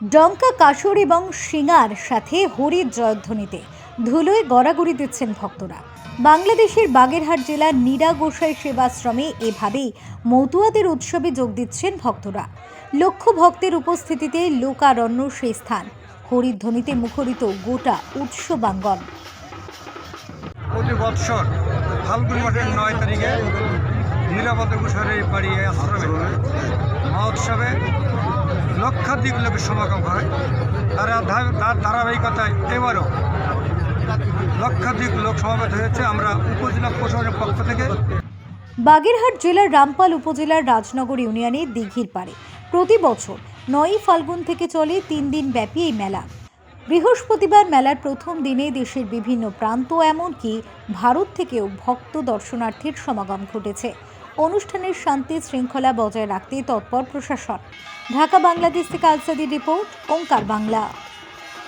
ডঙ্কা কাসর এবং সিঙ্গার সাথে হরির জয়ধ্বনিতে ধুলোয় গড়াগড়ি দিচ্ছেন ভক্তরা। বাংলাদেশের বাগেরহাট জেলার নীরা গোসাই সেবাশ্রমে এভাবেই মতুয়াদের উৎসবে যোগ দিচ্ছেন ভক্তরা। লক্ষ ভক্তের উপস্থিতিতে লোকারণ্য সেই স্থান। হরির ধ্বনিতে মুখরিত গোটা উৎসবাঙ্গন প্রতি বৎসর ফাল্গুন মাসের নয় তারিখে নীলাবত গোসারের বাড়ি আশ্রমে মহোৎসবে লক্ষাধিক লোকের সমাগম হয়। তার তার ধারাবাহিকতায় এবারও লক্ষাধিক লোক সমাবেত হয়েছে। আমরা উপজেলা প্রশাসনের পক্ষ থেকে বাগেরহাট জেলার রামপাল উপজেলার রাজনগর ইউনিয়নের দিঘির পাড়ে প্রতি বছর নয়ই ফাল্গুন থেকে চলে তিন দিন ব্যাপী এই মেলা। বৃহস্পতিবার মেলার প্রথম দিনে দেশের বিভিন্ন প্রান্ত এমনকি ভারত থেকেও ভক্ত দর্শনার্থীর সমাগম ঘটেছে। অনুষ্ঠানের শান্তি শৃঙ্খলা বজায় রাখতে তৎপর প্রশাসন। ঢাকা বাংলাদেশ থেকে আলসাদি রিপোর্ট ওঙ্কার বাংলা।